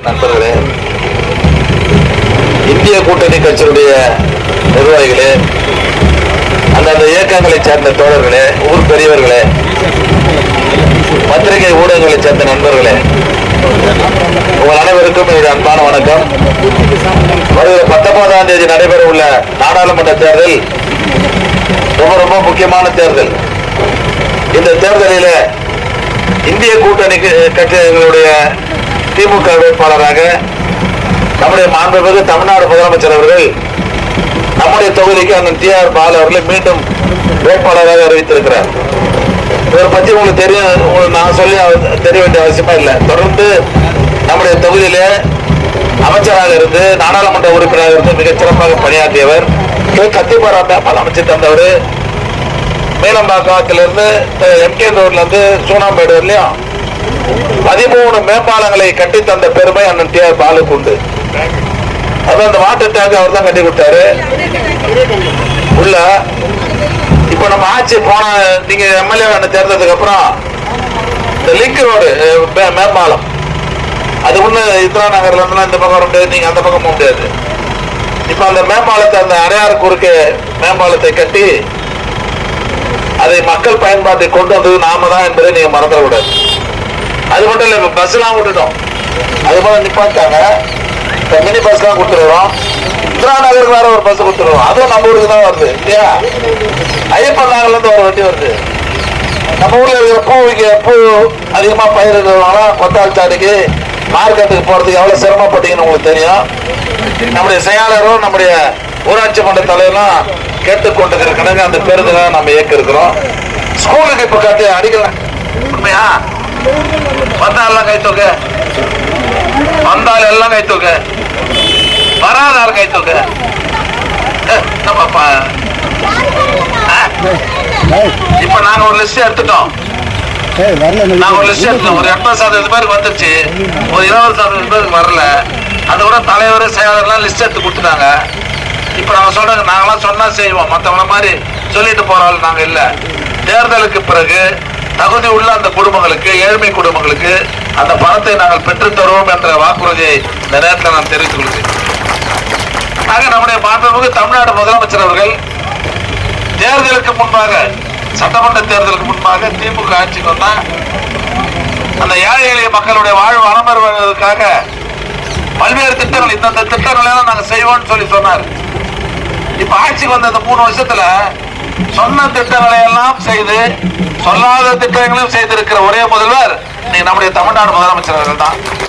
நண்பர்களே இந்திய கூட்டணி கட்சியுடைய நிர்வாகிகளே அந்தந்த இயக்கங்களை சேர்ந்த தோழர்களே ஊர் பெரியவர்களே பத்திரிகை ஊடகங்களை சேர்ந்த நண்பர்களே உங்கள் அனைவருக்கும் என்னுடைய அன்பான வணக்கம். வருகிற பத்தொன்பதாம் தேதி நடைபெற உள்ள நாடாளுமன்ற தேர்தல் ரொம்ப ரொம்ப முக்கியமான தேர்தல். இந்த தேர்தலில் இந்திய கூட்டணி கட்சிகளுடைய திமுக வேட்பாளராக நம்முடைய மாண்புமிகு தமிழ்நாடு முதலமைச்சர் அவர்கள் நம்முடைய தொகுதிக்கு அண்ணன் டி ஆர் பால் அவர்களை மீண்டும் வேட்பாளராக அறிவித்திருக்கிறார். இவரை பற்றி உங்களுக்கு தெரியும் உங்களுக்கு நான் சொல்லி அவ- தெரிய வேண்டிய அவசியமா இல்லை. தொடர்ந்து நம்முடைய தொகுதியிலே அமைச்சராக இருந்து நாடாளுமன்ற உறுப்பினராக இருந்து மிகச் சிறப்பாக பணியாற்றியவர் கே. கத்திபாரா பல அமைச்சர் தந்தவர். மேலம்பாக்கத்திலிருந்து எம்கே ரோட்ல இருந்து சூனாம்பேடு வரலையும் பதிமூணு மேம்பாலங்களை கட்டி தந்த பெருமை அண்ணன் டி ஆர் பாலுக்கு உண்டு அது அந்த வாட்டர் டேங்க் அவர் தான் கட்டி கொடுத்தாரு. உள்ள இப்ப நம்ம ஆட்சி போன நீங்க எம்எல்ஏ தேர்ந்ததுக்கு அப்புறம் இந்த லிங்க் ரோடு மேம்பாலம். அது ஒண்ணு இந்திரா நகர்ல இருந்தா இந்த பக்கம் உண்டு முடியாது நீங்க அந்த பக்கம் போக முடியாது. இப்ப அந்த மேம்பாலத்தை அந்த அடையாறு குறுக்கே மேம்பாலத்தை கட்டி அதை மக்கள் பயன்பாட்டை கொண்டு வந்தது நாம தான் என்பதை நீங்க மறந்துடக்கூடாது. அது மட்டும் இல்ல இப்ப பஸ் எல்லாம் விட்டுட்டோம். அது போல நிப்பாட்டாங்க. இப்ப மினி பஸ் எல்லாம் கொடுத்துருவோம் இந்திரா நகருக்கு வேற ஒரு பஸ் கொடுத்துருவோம் அதுவும் நம்ம ஊருக்கு தான் வருது இல்லையா? ஐயப்பன் நகர்ல இருந்து ஒரு வண்டி வருது. நம்ம ஊர்ல இருக்கிற பூ விற்க பூ அதிகமா பயிரிடுறவங்க கொத்தாள் சாடிக்கு மார்க்கெட்டுக்கு போறதுக்கு எவ்வளவு சிரமப்பட்டீங்கன்னு உங்களுக்கு தெரியும். நம்முடைய செயலாளரும் நம்முடைய ஊராட்சி மன்ற தலைவரும் கேட்டுக்கொண்டிருக்கிற கணக்கு அந்த பேருந்துல நம்ம இயக்க இருக்கிறோம் ஸ்கூலுக்கு இப்ப கட்டி அடிக்கலாம் உண்மையா? வந்தா எல்லாம் கை தூக்க. வந்தால் எல்லாம் கை தூக்க. வராதார் கை தூக்க. நம்ம? இப்ப நாங்க ஒரு லிஸ்ட் எடுத்துட்டோம். நாங்க ஒரு லிஸ்ட் எடுத்தோம் ஒரு எண்பது சதவீதம் பேருக்கு வந்துருச்சு. ஒரு இருபது சதவீதம் பேருக்கு வரல. அது கூட தலைவர் செயலாளர்லாம் லிஸ்ட் எடுத்து கொடுத்துட்டாங்க. இப்ப நாங்க சொல்றோம் நாங்களாம் சொன்னா செய்வோம். மத்தவங்கள மாதிரி சொல்லிட்டு போற ஆள் நாங்க இல்ல. தேர்தலுக்கு பிறகு தகுதி உள்ள அந்த குடும்பங்களுக்கு ஏழ்மை குடும்பங்களுக்கு அந்த பணத்தை நாங்கள் பெற்றுத்தருவோம் என்ற வாக்குறுதியை இந்த நேரத்தில் நான் தெரிவித்துக் கொள்கிறேன். ஆக நம்முடைய மாண்புமிகு தமிழ்நாடு முதலமைச்சர் அவர்கள் தேர்தலுக்கு முன்பாக சட்டமன்ற தேர்தலுக்கு முன்பாக திமுக ஆட்சிக்கு வந்தால் அந்த ஏழை எளிய மக்களுடைய வாழ்வு வளம் பெறுவதற்காக பல்வேறு திட்டங்கள் இந்தந்த திட்டங்களை எல்லாம் செய்வோம்னு சொல்லி சொன்னார். இப்ப ஆட்சிக்கு வந்த இந்த மூணு வருஷத்துல சொன்ன திட்டங்களை எல்லாம் செய்து சொல்லாத திட்டங்களையும் செய்திருக்கிற ஒரே முதல்வர் நீ நம்முடைய தமிழ்நாடு முதலமைச்சர் அவர்கள் தான்